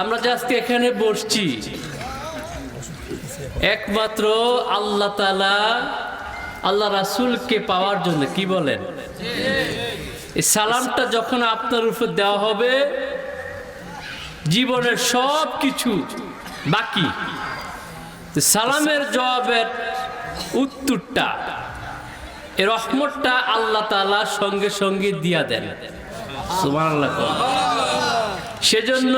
আমরা যে আজকে এখানে বসছি, একমাত্র আল্লাহ তালা আল্লাহ রাসুলকে পাওয়ার জন্য, কি বলেন? সালামটা যখন আপনার উপর দেওয়া হবে, জীবনের সব কিছু বাকি। সালামের জবাবের উত্তরটা এর রহমতটা আল্লাহ তালা সঙ্গে সঙ্গে দিয়া দেন। সুবহানাল্লাহ। সেজন্য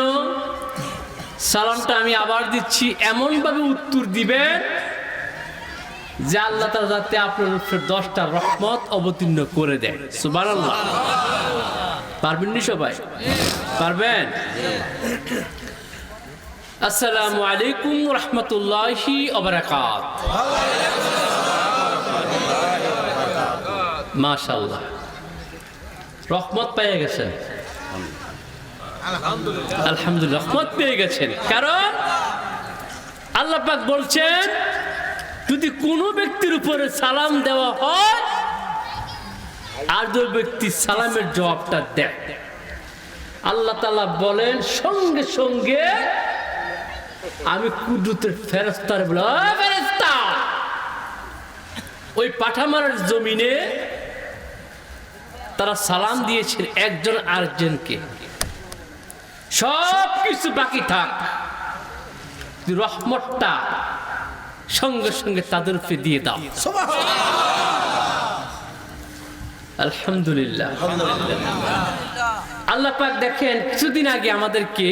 সালামটা আমি আবার দিচ্ছি, এমনভাবে উত্তর দিবেন যে আল্লাহ যাতে আপনার দশটা রহমত অবতীর্ণ করে দেয়। পারবেন নি সবাই? পারবেন? আসসালামু আলাইকুম রহমতুল্লাহি অবরাকাত মাশাল্লাহ রহমত পেয়ে গেছেন। আলহামদুলিল্লাহ। রহমত পেয়ে গেছেন। কারণ আল্লাহ পাক বলছেন, যদি কোনো ব্যক্তির উপরে সালাম দেওয়া হয় আর যে ব্যক্তি সালামের জবাবটা দেয়। আল্লাহ তালা বলেন, সঙ্গে সঙ্গে আমি কুদরতের ফেরস্তার বলে, "ও ফেরেশতা!" ওই পাঠামারের জমিনে তারা সালাম দিয়েছেন একজন আরেকজনকে। সব কিছু বাকি থাক। রহমতটা সঙ্গে সঙ্গে তাদের উপরে দিয়ে দাও। আলহামদুলিল্লাহ। আল্লাহ পাক দেখেন কিছুদিন আগে আমাদেরকে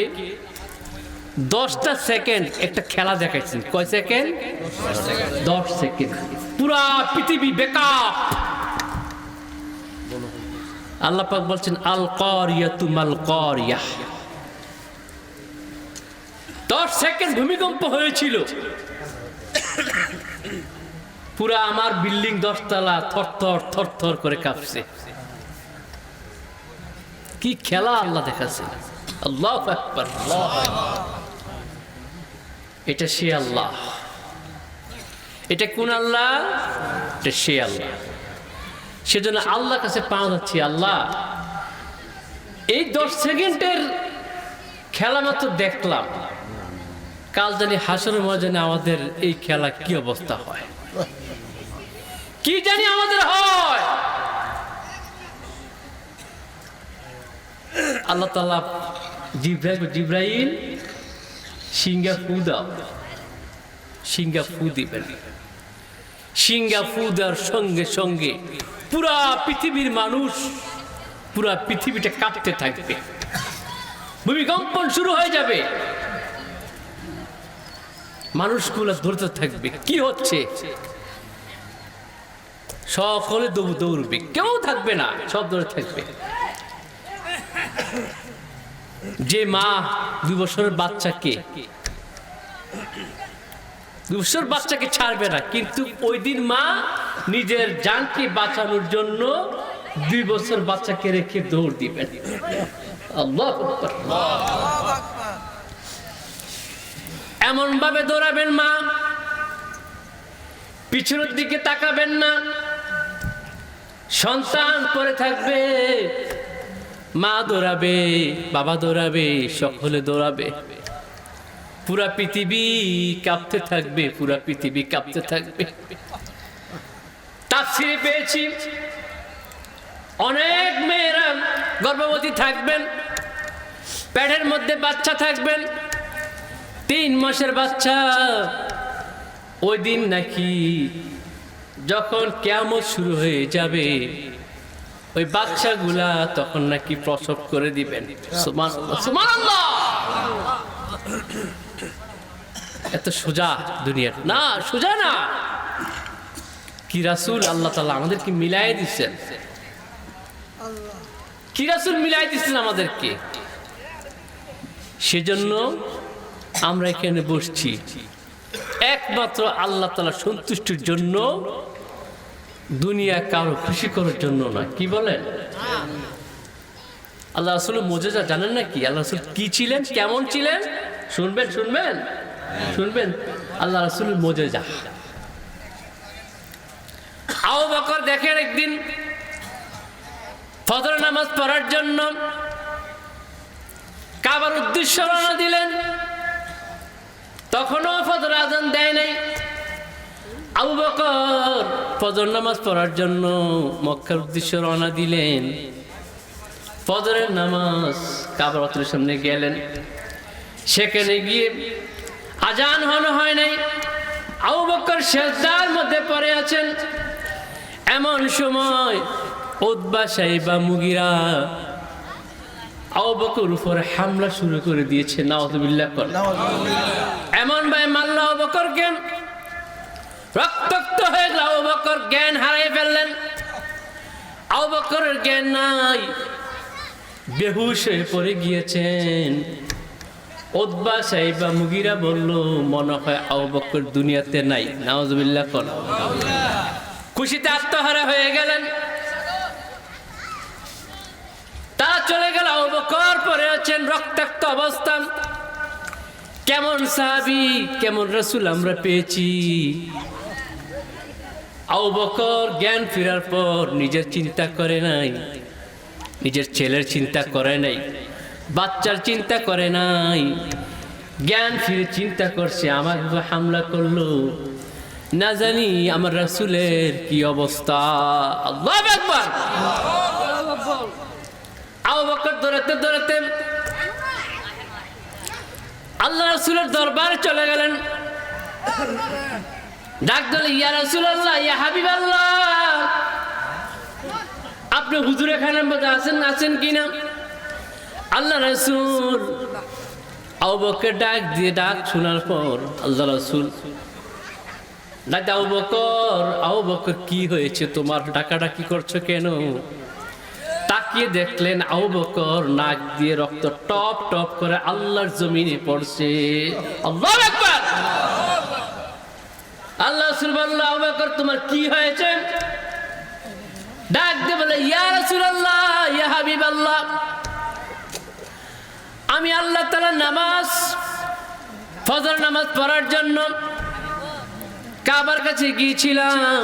দশটা সেকেন্ড একটা খেলা দেখাইছেন। কয় সেকেন্ড? দশ সেকেন্ড। পুরা পৃথিবী বেকার। আল্লাহ পাক বলছেন আল করিয়া তুমাল করিয়া দশ সেকেন্ড ভূমিকম্প হয়েছিল। পুরা আমার বিল্ডিং দশতলা থরথর থরথর করে কাঁপছে। কি খেলা আল্লাহ দেখাচ্ছে। আল্লাহ এটা সে আল্লাহ। এটা কোন আল্লাহ? এটা সে আল্লাহ। সেজন্য আল্লাহর কাছে পাওয়া যাচ্ছে আল্লাহ, এই দশ সেকেন্ডের খেলা মাত্র দেখলাম। কাল জানি হাসনের ময়দানে আমাদের এই খেলা কি অবস্থা হয়? কি জানি আমাদের হয়? আল্লাহ তালা জিব্রাইল জিব্রাইল সিঙ্গা ফু দাও। সিঙ্গা ফু দিবেন। সিঙ্গা ফু দেওয়ার সঙ্গে সঙ্গে পুরা পৃথিবীর মানুষ, পুরা পৃথিবীটা কাঁপতে থাকবে। ভূমিকম্পন শুরু হয়ে যাবে। মানুষগুলো ধরতে থাকবে। কি হচ্ছে? সকলে দৌড় দৌড়বে। কেউ থাকবে না, সব দৌড়ে থাকবে। যে মা দুই বছরের বাচ্চাকে, দুই বছর বাচ্চাকে ছাড়বে না, কিন্তু ওই দিন মা নিজের জানকে বাঁচানোর জন্য দুই বছর বাচ্চাকে রেখে দৌড় দিবেন। আল্লাহ এমন ভাবে দৌড়াবেন মা। পিছনের দিকে তাকাবেন না। সন্তান পরে থাকবে। মা দৌড়াবে, বাবা দৌড়াবে সকলে দৌড়াবে। পুরা পৃথিবী কাঁপতে থাকবে, পুরা পৃথিবী কাঁপতে থাকবে। তাফসিরে পেয়েছি। অনেক মেয়েরা গর্ভবতী থাকবেন, পেটের মধ্যে বাচ্চা থাকবেন। তিন মাসের বাচ্চা। ওই দিন নাকি যখন কেমন শুরু হয়ে যাবে, ওই বাচ্চাগুলা তখন নাকি প্রসব করে দিবেন। এত সোজা দুনিয়ার। না, সোজা না। কি রাসুল আল্লাহ তালা আমাদেরকে মিলাই দিচ্ছেন কি রাসুল মিলাই দিচ্ছেন আমাদেরকে? সেজন্য আমরা এখানে বসছি। একমাত্র আল্লাহ তালা সন্তুষ্টির জন্য, দুনিয়া কারও খুশি করার জন্য নয়। কি বলেন? আল্লাহ রসুল মজেজা জানেন না কি আল্লাহ রসুল কি ছিলেন? কেমন ছিলেন? শুনবেন শুনবেন? শুনবেন? আল্লাহ রসুল মজেজা আও বকর দেখেন একদিন ফজর নামাজ পড়ার জন্য কাবার উদ্দেশ্য রওনা তখনও ফজর আজান দেয় নাই। আবু বকর ফজর নামাজ পড়ার জন্য মক্কার উদ্দেশ্য রওনা দিলেন। ফজরের নামাজ কাবারতের সামনে গেলেন। সেখানে গিয়ে আজান হনো হয় নাই। আবু বকর শেষদার মধ্যে পড়ে আছেন। এমন সময় উদ্বা সাহেবা মুগিরা আবু বকর উপরে হামলা শুরু করে দিয়েছে। করে। এমন ভাই মাল্লা আবু বকরকে রক্তাক্ত হয়ে গেল বকর জ্ঞান হারিয়ে ফেললেন। আবু বকরের জ্ঞান নাই। বেহুশ হয়ে পড়ে গিয়েছেন। ওদবা মুগিরা বলল, মনে হয় আবু বকর দুনিয়াতে নাই। নাওয়াজুবিল্লাহ কর। খুশিতে আত্মহারা হয়ে গেলেন। তারা চলে গেল আবু বকর পরে আছেন রক্তাক্ত অবস্থান। কেমন সাহাবি, কেমন রসুল আমরা পেয়েছি। আবু বকর জ্ঞান ফেরার পর নিজের চিন্তা করে নাই, নিজের ছেলের চিন্তা করে নাই, বাচ্চার চিন্তা করে নাই। জ্ঞান ফিরে চিন্তা করছে আমার হামলা করল। না জানি আমার রাসুলের কি অবস্থা। বকর দৌড়াতে দৌড়াতে আল্লাহ রাসুলের দরবারে চলে গেলেন। ডাক দিল ইয়া রাসূলুল্লাহ, ইয়া হাবিবাল্লাহ। আপনি হুজুর এখানে মধ্যে আছেন আছেন কিনা আল্লাহ রাসূল আবু বকর ডাক দিয়ে ডাক শোনার পর আল্লাহ রাসূল ডাক আবু বকর আবু বকর, কি হয়েছে? তোমার ডাকাডাকি করছ কেন? তাকিয়ে দেখলেন আবু বকর নাক দিয়ে রক্ত টপ টপ করে আল্লাহর জমিনে পড়ছে। আল্লাহু আকবার! আল্লাহ রাসূল বলল আবু তোমার কি হয়েছে? ডাক দিয়ে বলে, ইয়া রাসূলুল্লাহ, ইয়া হাবিবাল্লাহ। আমি আল্লাহ তাআলা নামাজ ফজর নামাজ পড়ার জন্য কাবার কাছে গিয়েছিলাম।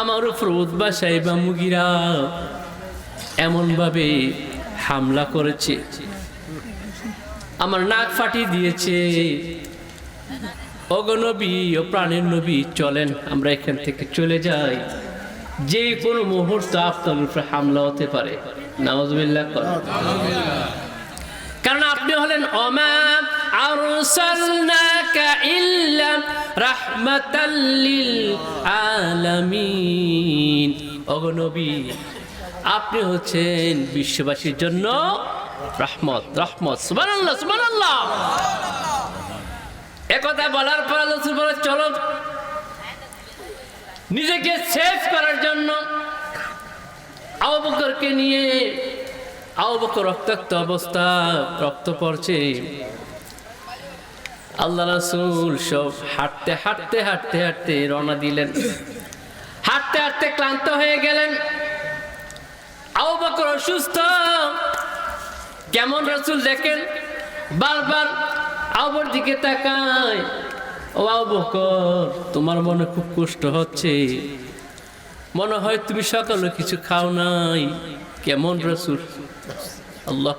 আমার উপর উদ্বা সাহেবা, মুগিরা এমন ভাবে হামলা করেছে। আমার নাক ফাটিয়ে দিয়েছে। অগনবী ও প্রাণের নবী, চলেন, আমরা এখান থেকে চলে যাই। যে কোনো মুহূর্ত আপনার উপরে হামলা হতে পারে। করেন কারণ আপনি হলেন অমা আরসালনাকা ইল্লা রাহমাতাল লিল আলামিন। ওগো নবী আপনি হচ্ছেন বিশ্ববাসীর জন্য রহমত রহমত। সুবহানাল্লাহ সুবহানাল্লাহ। একথা বলার পর আল্লাহ চলো নিজেকে সেভ করার জন্য বকরকে নিয়ে বকর রক্তাক্ত অবস্থা, রক্ত পড়ছে। আল্লাহ রাসূল সব হাঁটতে হাঁটতে হাঁটতে হাঁটতে রওনা দিলেন। হাঁটতে হাঁটতে ক্লান্ত হয়ে গেলেন। আবু বকর অসুস্থ। কেমন রসুল দেখেন? বারবার আবুর দিকে তাকায়। ও আবু বকর, তোমার মনে খুব কষ্ট হচ্ছে। মনে হয় তুমি সকালে কিছু খাও নাই। কেমন রসুল? আল্লাহ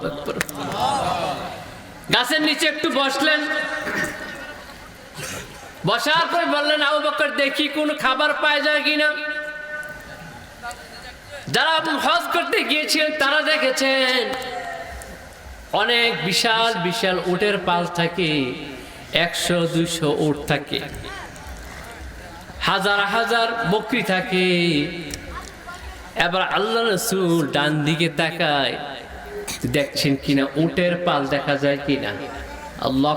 গাছের নিচে একটু বসলেন। বসার পর বললেন, আবু বকর দেখি কোন খাবার পাওয়া যায় কিনা? যারা হজ করতে গিয়েছিলেন, তারা দেখেছেন অনেক বিশাল বিশাল উটের পাল থাকে, একশো, দুইশো উট থাকে। হাজার হাজার বকরি থাকে। এবার আল্লাহ রসুল ডান দিকে তাকায়, দেখছেন কিনা উটের পাল দেখা যায় কিনা? আল্লাহ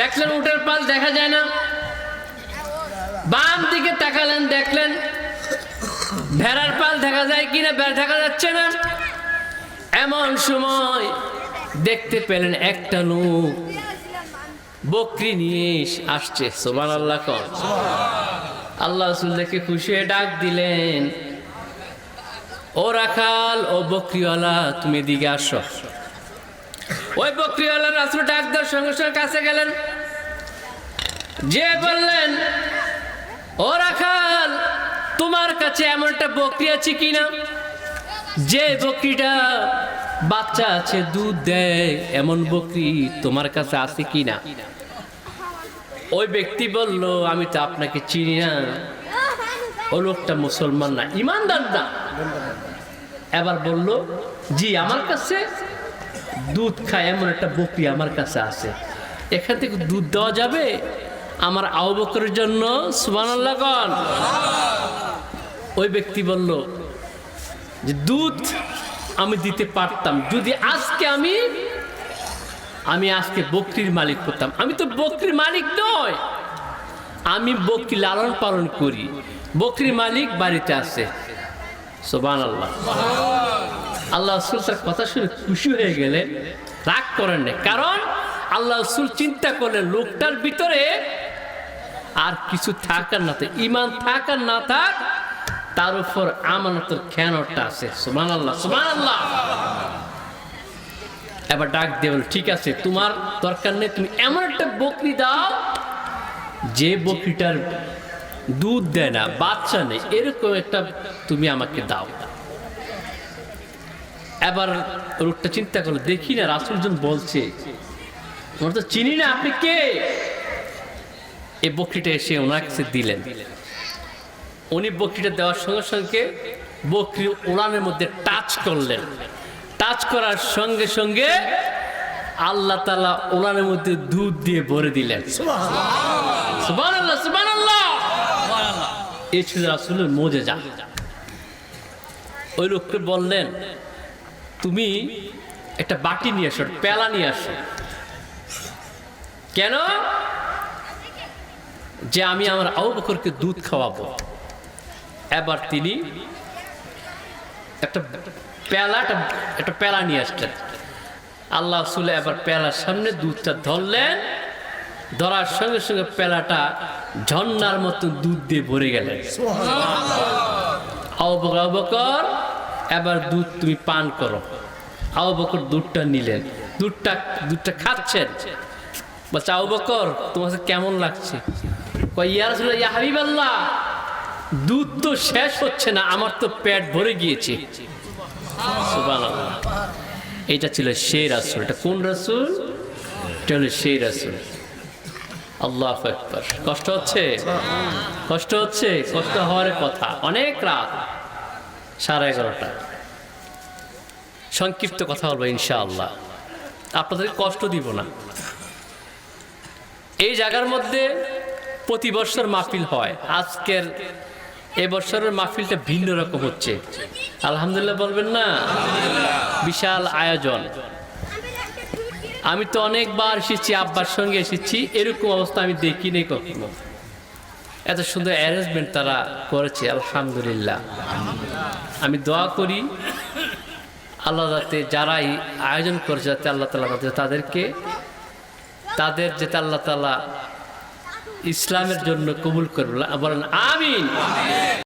দেখলেন উটের পাল দেখা যায় না? বাম দিকে তাকালেন, দেখলেন ভেড়ার পাল দেখা যায় কিনা, ভেড়া দেখা যাচ্ছে না। এমন সময় দেখতে পেলেন একটা লোক। বকরি নিয়ে আসছে সোমান আল্লাহ আল্লাহ রসুল দেখে খুশি ডাক দিলেন, ও রাখাল, ও বকরিওয়ালা, তুমি এদিকে আসো। ওই বকরিওয়ালা রাসুল ডাক দেওয়ার সঙ্গে সঙ্গে কাছে গেলেন। যে বললেন, ও রাখাল তোমার কাছে এমন একটা বকরি আছে কিনা? যে বকরিটা বাচ্চা আছে, দুধ দেয়, এমন বকরি তোমার কাছে আছে কি না ওই ব্যক্তি বলল, আমি তো আপনাকে চিনি না। ও লোকটা মুসলমান না, ইমানদার না। এবার বলল, জি, আমার কাছে দুধ খায়, এমন একটা বকরি আমার কাছে আছে। এখান থেকে দুধ দেওয়া যাবে আমার আউ বকরের জন্য সুবান ওই ব্যক্তি বলল যে, দুধ আমি দিতে পারতাম। যদি আজকে আমি আমি আজকে বকরির মালিক হতাম। আমি তো বকরির মালিক নয় আমি বকরি লালন পালন করি। বকরির মালিক বাড়িতে আছে। সোবান আল্লাহ আল্লাহ তার কথা শুনে খুশি হয়ে গেলে রাগ করেন না কারণ আল্লাহ চিন্তা করলেন, লোকটার ভিতরে আর কিছু থাকার না। থাক ইমান থাকার না থাক তার উপর আমানতের খেয়ানটা আছে। সুমান আল্লাহ সুমান আল্লাহ এবার ডাক দেবেন ঠিক আছে, তোমার দরকার নেই, তুমি এমন একটা বকরি দাও, যে বকরিটার দুধ দেয় না, বাচ্চা নেই, এরকম একটা তুমি আমাকে দাও। এবার লোকটা চিন্তা করল, দেখি না রাসুলজন বলছে আমরা তো চিনি না, আপনি কে? এই বকরিটা এসে ওনার কাছে দিলেন। উনি বকরিটা দেওয়ার সঙ্গে সঙ্গে বকরি উড়ানের মধ্যে টাচ করলেন। টাচ করার সঙ্গে সঙ্গে আল্লাহ তালা উড়ানের মধ্যে দুধ দিয়ে ভরে দিলেন। এই ছিল রাসুলের মজে যা ওই লোককে বললেন তুমি একটা বাটি নিয়ে আসো পেলা নিয়ে আসো। কেন? যে আমি আমার আবু বকরকে দুধ খাওয়াবো। এবার তিনি একটা পেলা একটা পেলা নিয়ে আসলেন। আল্লাহ রসুল এবার পেলার সামনে দুধটা ধরলেন, ধরার সঙ্গে সঙ্গে পেলাটা ঝর্নার মতো দুধ দিয়ে ভরে গেলেন। আবু বকর আবু বকর, এবার দুধ তুমি পান করো। আবু বকর দুধটা নিলেন। দুধটা দুধটা খাচ্ছেন। বলছে, আবু বকর, তোমার কেমন লাগছে? ইয়া ইয়া হাবিবাল্লাহ। দুধ তো শেষ হচ্ছে না, আমার তো পেট ভরে গিয়েছে। এটা ছিল সেই রাসূল। এটা কোন রাসূল? এটা হলো সেই রাসূল। আল্লাহ কষ্ট হচ্ছে? কষ্ট হচ্ছে? কষ্ট হওয়ার কথা। অনেক রাত। সাড়ে এগারোটা। সংক্ষিপ্ত কথা বলব ইনশাআল্লাহ। আপনাদের কষ্ট দিব না। এই জায়গার মধ্যে প্রতি বছর মাহফিল হয়। আজকের এবছরের মাহফিলটা ভিন্ন রকম হচ্ছে। আলহামদুলিল্লাহ বলবেন না? বিশাল আয়োজন। আমি তো অনেকবার এসেছি, আব্বার সঙ্গে এসেছি, এরকম অবস্থা আমি দেখিনি কখনো। এত সুন্দর অ্যারেঞ্জমেন্ট তারা করেছে, আলহামদুলিল্লাহ। আমি দোয়া করি, আল্লাহ যাতে যারাই আয়োজন করেছে, যাতে আল্লাহ তালা তাদের, তাদেরকে, তাদের যাতে আল্লাহ তালা ইসলামের জন্য কবুল করবে বলেন, আমিন।